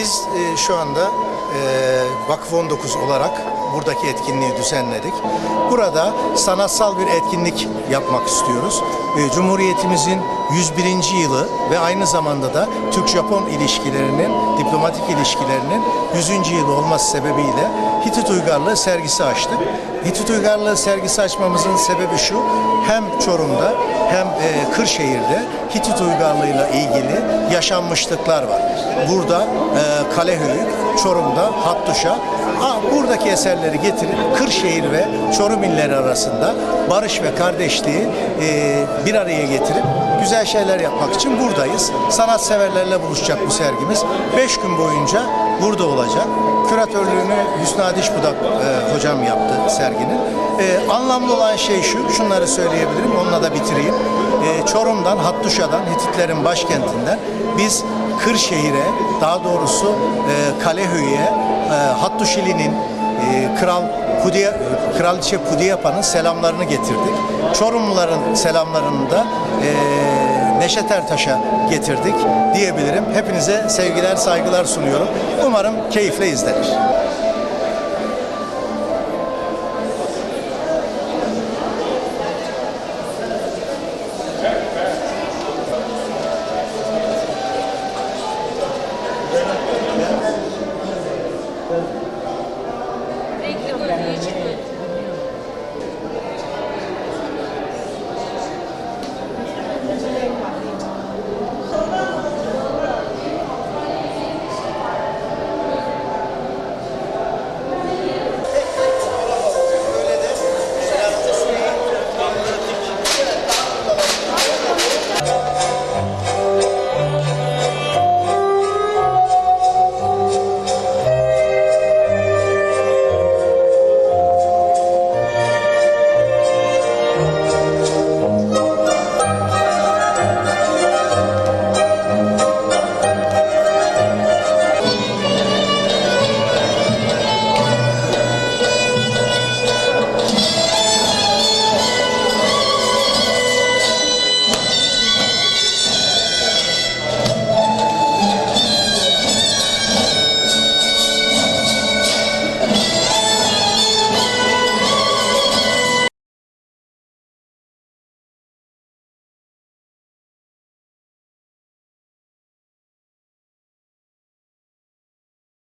Biz e, şu anda e, Vakıf 19 olarak buradaki etkinliği düzenledik. Burada sanatsal bir etkinlik yapmak istiyoruz. E, Cumhuriyetimizin 101. yılı ve aynı zamanda da Türk-Japon ilişkilerinin, diplomatik ilişkilerinin 100. yılı olması sebebiyle Hitit Uygarlığı sergisi açtık. Hitit Uygarlığı sergisi açmamızın sebebi şu, hem Çorum'da hem e, Kırşehir'de Hitit Uygarlığı'yla ilgili yaşanmışlıklar var. Burada e, Kalehöyük, Çorum'da Hattuşa, ha, buradaki eserleri getirip Kırşehir ve Çorum illeri arasında barış ve kardeşliği e, bir araya getirip güzel şeyler yapmak için buradayız. Sanatseverlerle buluşacak bu sergimiz. Beş gün boyunca burada olacak. Küratörlüğünü Hüsnü Adiş Budak e, hocam yaptı serginin. E, anlamlı olan şey şu, şunları söyleyebilirim, onunla da bitireyim. E, Çorum'dan, Hattuşa'dan, Hititlerin başkentinden biz Kırşehir'e, daha doğrusu e, Kalehöy'e, e, Hattuşili'nin e, Kral Pudiye, Kraliçe Pudiyapa'nın selamlarını getirdik. Çorumluların selamlarını da e, Neşet Ertaş'a getirdik diyebilirim. Hepinize sevgiler, saygılar sunuyorum. Umarım keyifle izlenir.